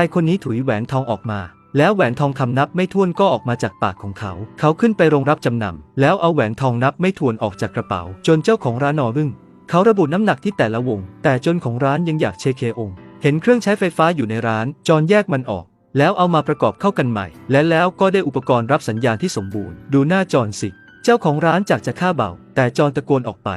ชายคนนี้ถุยแหวนทองออกมา แล้วแหวนทองคำนับไม่ถ้วนก็ออกมาจากปากของเขา เขาขึ้นไปโรงรับจำนำแล้วเอาแหวนทองนับไม่ถ้วนออกจากกระเป๋า จนเจ้าของร้านนอรึงเขาระบุน้ำหนักที่แต่ละวง แต่จนของร้านยังอยากเชคเคองค์เห็นเครื่องใช้ไฟฟ้าอยู่ในร้าน จอนแยกมันออก แล้วเอามาประกอบเข้ากันใหม่ และแล้วก็ได้อุปกรณ์รับสัญญาณที่สมบูรณ์ ดูหน้าจอนสิ เจ้าของร้านจากจะฆ่าเบา แต่จอนตะโกนออกไป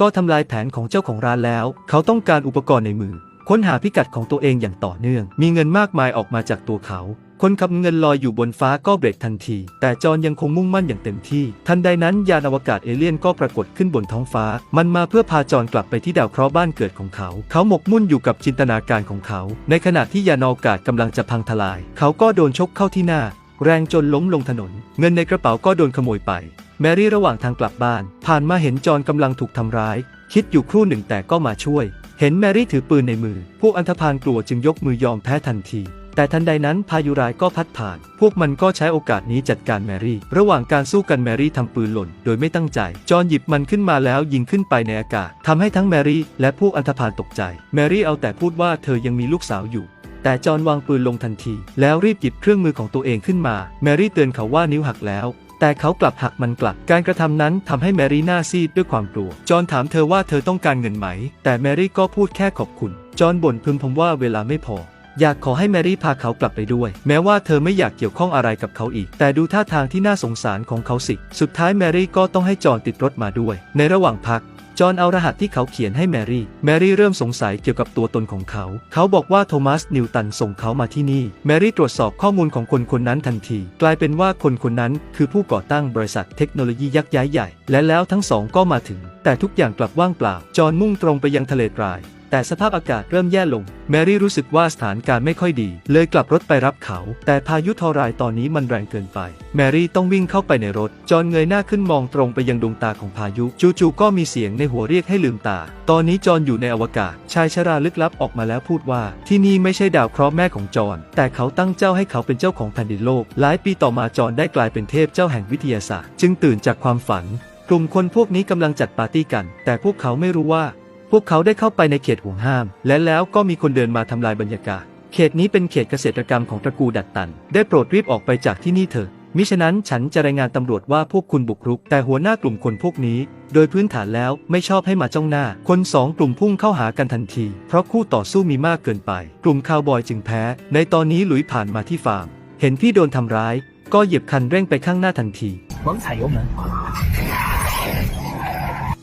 ก็ทำลายแผนของเจ้าของร้านแล้ว เขาต้องการอุปกรณ์ในมือ ค้นหาพิกัดของตัวเองอย่างต่อเนื่อง มีเงินมากมายออกมาจากตัวเขาคนขับเงินลอยอยู่บนฟ้าก็เบรกทันที แต่จอนยังคงมุ่งมั่นอย่างเต็มที่ ทันใดนั้นยานอวกาศเอเลี่ยนก็ปรากฏขึ้นบนท้องฟ้า มันมาเพื่อพาจอนกลับไปที่ดาวเคราะห์บ้านเกิดของเขา เขาหมกมุ่นอยู่กับจินตนาการของเขา ในขณะที่ยานอวกาศกำลังจะพังทลาย เขาก็โดนชกเข้าที่หน้า แรงจนล้มลงถนน เงินในกระเป๋าก็โดนขโมยไป แมรี่ระหว่างทางกลับบ้าน ผ่านมาเห็นจอนกำลังถูกทำร้าย คิดอยู่ครู่หนึ่งแต่ก็มาช่วย เห็นแมรี่ถือปืนในมือ พวกอันธพาลกลัวจึงยกมือยอมแพ้ทันที แต่ทันใดนั้นพายุร้ายก็พัดผ่าน พวกมันก็ใช้โอกาสนี้จัดการแมรี่ ระหว่างการสู้กันแมรี่ทำปืนหล่น โดยไม่ตั้งใจ จอห์นหยิบมันขึ้นมาแล้วยิงขึ้นไปในอากาศทำให้ทั้งแมรี่และพวกอันธพาลตกใจ แมรี่เอาแต่พูดว่าเธอยังมีลูกสาวอยู่แต่จอห์นวางปืนลงทันที แล้วรีบหยิบเครื่องมือของตัวเองขึ้นมา แมรี่เตือนเขาว่านิ้วหักแล้ว แต่เขากลับหักมันกลับ การกระทำนั้นทำให้แมรี่หน้าซีดด้วยความกลัว จอห์นถามเธอว่าเธอต้องการเงินไหม แต่แมรี่ก็พูดแค่ขอบคุณ จอห์นบ่นพึมพำว่าเวลาไม่พอ อยากขอให้แมรี่พาเขากลับไปด้วย แม้ว่าเธอไม่อยากเกี่ยวข้องอะไรกับเขาอีก แต่ดูท่าทางที่น่าสงสารของเขาสิ สุดท้ายแมรี่ก็ต้องให้จอห์นติดรถมาด้วย ในระหว่างพักจอห์นเอารหัสที่เขาเขียนให้แมรี่ แมรี่เริ่มสงสัยเกี่ยวกับตัวตนของเขา เขาบอกว่าโทมัสนิวตันส่งเขามาที่นี่ แมรี่ตรวจสอบข้อมูลของคนคนนั้นทันที กลายเป็นว่าคนคนนั้นคือผู้ก่อตั้งบริษัทเทคโนโลยียักษ์ย้ายใหญ่ และแล้วทั้งสองก็มาถึง แต่ทุกอย่างกลับว่างเปล่า จอห์นมุ่งตรงไปยังทะเลทราย แต่สภาพอากาศเริ่มแย่ลง แมรี่รู้สึกว่าสถานการณ์ไม่ค่อยดี เลยกลับรถไปรับเขา แต่พายุทอรายตอนนี้มันแรงเกินไป แมรี่ต้องวิ่งเข้าไปในรถ จอนเงยหน้าขึ้นมองตรงไปยังดวงตาของพายุ จู่ๆก็มีเสียงในหัวเรียกให้ลืมตา ตอนนี้จอนอยู่ในอวกาศ ชายชราลึกลับออกมาแล้วพูดว่า ที่นี่ไม่ใช่ดาวเคราะห์แม่ของจอน แต่เขาตั้งเจ้าให้เขาเป็นเจ้าของแผ่นดินโลก หลายปีต่อมาจอนได้กลายเป็นเทพเจ้าแห่งวิทยาศาสตร์ จึงตื่นจากความฝัน กลุ่มคนพวกนี้กำลังจัดปาร์ตี้กัน แต่พวกเขาไม่รู้ว่า พวกเขาได้เข้าไปในเขตห่วงห้าม และแล้วก็มีคนเดินมาทำลายบรรยากาศ เขตนี้เป็นเขตเกษตรกรรมของตระกูลดัดตัน ได้โปรดรีบออกไปจากที่นี่เถอะมิฉะนั้นฉันจะรายงานตำรวจว่าพวกคุณบุกรุก แต่หัวหน้ากลุ่มคนพวกนี้ โดยพื้นฐานแล้วไม่ชอบให้มาจ้องหน้า คนสองกลุ่มพุ่งเข้าหากันทันที เพราะคู่ต่อสู้มีมากเกินไป กลุ่มคาวบอยจึงแพ้ ในตอนนี้หลุยผ่านมาที่ฟาร์ม เห็นพี่โดนทำร้าย ก็เหยียบคันเร่งไปข้างหน้าทันที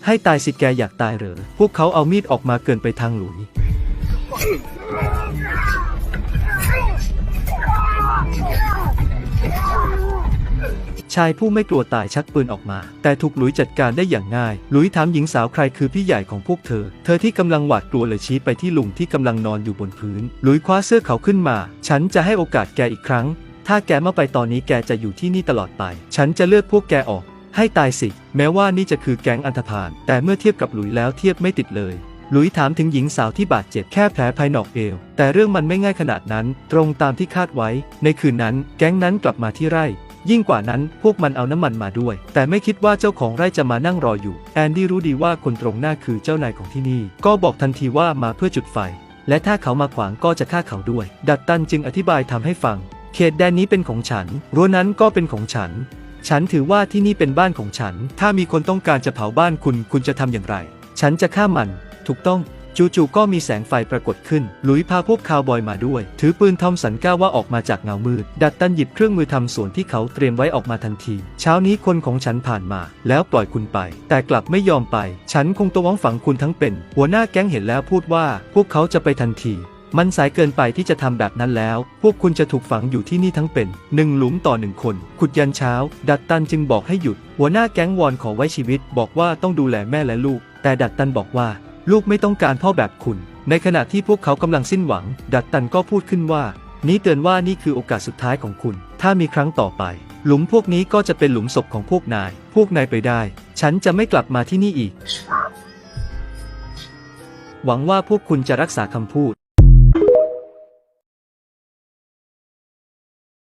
ให้ตายสิแกอยากตายเหรอ พวกเขาเอามีดออกมาเกินไปทางหลุย ชายผู้ไม่กลัวตายชักปืนออกมา แต่ถูกหลุยจัดการได้อย่างง่าย หลุยถามหญิงสาวใครคือพี่ใหญ่ของพวกเธอ เธอที่กำลังหวาดกลัวเลยชี้ไปที่ลุงที่กำลังนอนอยู่บนพื้น หลุยคว้าเสื้อเขาขึ้นมา ฉันจะให้โอกาสแกอีกครั้ง ถ้าแกม่ไปตอนนี้แกจะอยู่ที่นี่ตลอดไป ฉันจะเลือกพวกแกออก ให้ตายสิ แม้ว่านี่จะคือแก๊งอันธพาล แต่เมื่อเทียบกับหลุยแล้วเทียบไม่ติดเลย หลุยถามถึงหญิงสาวที่บาดเจ็บแค่แผลภายนอกเอว แต่เรื่องมันไม่ง่ายขนาดนั้น ตรงตามที่คาดไว้ ในคืนนั้น แก๊งนั้นกลับมาที่ไร่ ยิ่งกว่านั้นพวกมันเอาน้ำมันมาด้วย แต่ไม่คิดว่าเจ้าของไร่จะมานั่งรออยู่ แอนดี้รู้ดีว่าคนตรงหน้าคือเจ้านายของที่นี่ ก็บอกทันทีว่ามาเพื่อจุดไฟ และถ้าเขามาขวางก็จะฆ่าเขาด้วย ดัตตันจึงอธิบายทำให้ฟัง เขตแดนนี้เป็นของฉัน รั้วนั้นก็เป็นของฉัน ฉันถือว่าที่นี่เป็นบ้านของฉัน ถ้ามีคนต้องการจะเผาบ้านคุณ คุณจะทำอย่างไร ฉันจะฆ่ามัน ถูกต้อง จู่ๆก็มีแสงไฟปรากฏขึ้น หลุยพาพวกคาวบอยมาด้วย ถือปืนทอมสันก้าวว่าออกมาจากเงามืด ดัตตันหยิบเครื่องมือทำสวนที่เขาเตรียมไว้ออกมาทันที เช้านี้คนของฉันผ่านมา แล้วปล่อยคุณไป แต่กลับไม่ยอมไป ฉันคงต้องฝังคุณทั้งเป็น หัวหน้าแก๊งเห็นแล้วพูดว่า พวกเขาจะไปทันที มันสายเกินไปที่จะทำแบบนั้นแล้ว พวกคุณจะถูกฝังอยู่ที่นี่ทั้งเป็นหนึ่งหลุมต่อหนึ่งคน ขุดยันเช้า ดัตตันจึงบอกให้หยุด หัวหน้าแก๊งวอนขอไว้ชีวิต บอกว่าต้องดูแลแม่และลูก แต่ดัตตันบอกว่า ลูกไม่ต้องการพ่อแบบคุณ ในขณะที่พวกเขากำลังสิ้นหวัง ดัตตันก็พูดขึ้นว่า นี้เตือนว่านี่คือโอกาสสุดท้ายของคุณ ถ้ามีครั้งต่อไป หลุมพวกนี้ก็จะเป็นหลุมศพของพวกนาย พวกนายไปได้ ฉันจะไม่กลับมาที่นี่อีก หวังว่าพวกคุณจะรักษาคำพูด